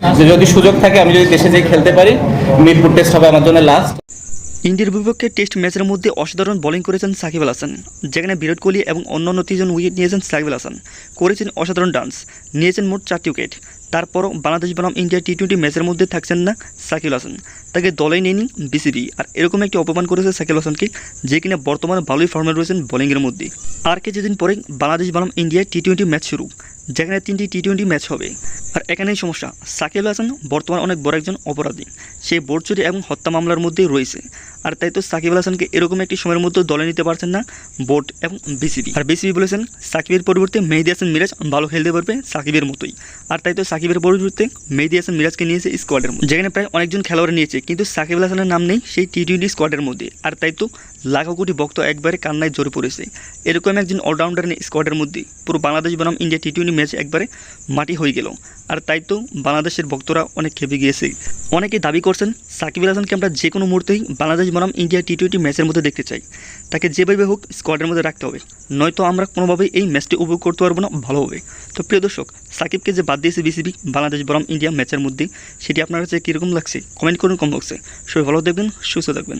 যদি সুযোগ থাকে, আমি যদি দেশে যেয়ে খেলতে পারি, মিরপুর টেস্ট হবে আমার জন্য লাস্ট ইন্ডিয়ার বিপক্ষে টেস্ট ম্যাচের মধ্যে অসাধারণ বোলিং করেছেন সাকিব আল হাসান। যেখানে বিরাট কোহলি এবং অন্যান্য তিনজন উইকেট নিয়েছেন সাকিব আল হাসান। করেছেন অসাধারণ ডান্স নিয়েছেন মোট চারটি উইকেট তারপরও বাংলাদেশ বনাম ইন্ডিয়া টি টোয়েন্টি ম্যাচের মধ্যে থাকছেন না সাকিব আল হাসান। তাকে দলে নেয়নি বিসিবি। আর এরকম একটি অপমান করেছে সাকিব আল হাসানকে, যে কিনা বর্তমানে ভালোই ফর্মে রয়েছেন বোলিংয়ের মধ্যে। আর কিছুদিন পরে বাংলাদেশ বনাম ইন্ডিয়া টি টোয়েন্টি ম্যাচ শুরু। যেখানে তিনটি টি টোয়েন্টি ম্যাচ হবে। আর এখানেই সমস্যা সাকিব হাসান বর্তমানে অনেক বড় একজন অপরাধী। সে বোর্ড চুরি এবং হত্যা মামলার মধ্যেই রয়েছে। আর তাই তো সাকিব আল হাসানকে এরকম একটি সময়ের মধ্যে দলে নিতে পারছেন না বোর্ড এবং বিসিবি। আর বিসিবি বলেছেন, সাকিবের পরিবর্তে মেহেদি হাসান মিরাজ ভালো খেলতে পারবে সাকিবের মতোই। আর তাই তো সাকিবের পরিবর্তে মেহেদি হাসান মিরাজকে নিয়েছে স্কোয়াডের মধ্যে। যেখানে প্রায় অনেকজন খেলোয়াড় নিয়েছে, কিন্তু সাকিব আল হাসানের নাম নেই সেই টি টোয়েন্টি স্কোয়াডের মধ্যে। আর তাই তো লাখো কোটি ভক্ত একবারে কান্নায় জোরে পড়েছে। এরকম একজন অলরাউন্ডার নেই স্কোয়াডের মধ্যে। পুরো বাংলাদেশ বনাম ইন্ডিয়া টি টোয়েন্টি ম্যাচ একবারে মাটি হয়ে গেল। আর তাই তো বাংলাদেশের ভক্তরা অনেক খেপে গিয়েছে। অনেকে দাবি করছেন, সাকিব আল হাসানকে আমরা যে কোনো মুহূর্তেই বাংলাদেশ বনাম ইন্ডিয়া টি টোয়েন্টি ম্যাচের মধ্যে দেখতে চাই। তাকে যেভাবে হোক স্কোয়াডের মধ্যে রাখতে হবে। নয়তো আমরা কোনোভাবেই এই ম্যাচটি উপভোগ করতে পারব না ভালোভাবে তো প্রিয় দর্শক, সাকিবকে যে বাদ দিয়েছে বিসিবি বাংলাদেশ বনাম ইন্ডিয়া ম্যাচের মধ্যে, সেটি আপনার কাছে কীরকম লাগছে? কমেন্ট করুন কম বক্সে সবাই ভালো দেখবেন সুস্থ থাকবেন।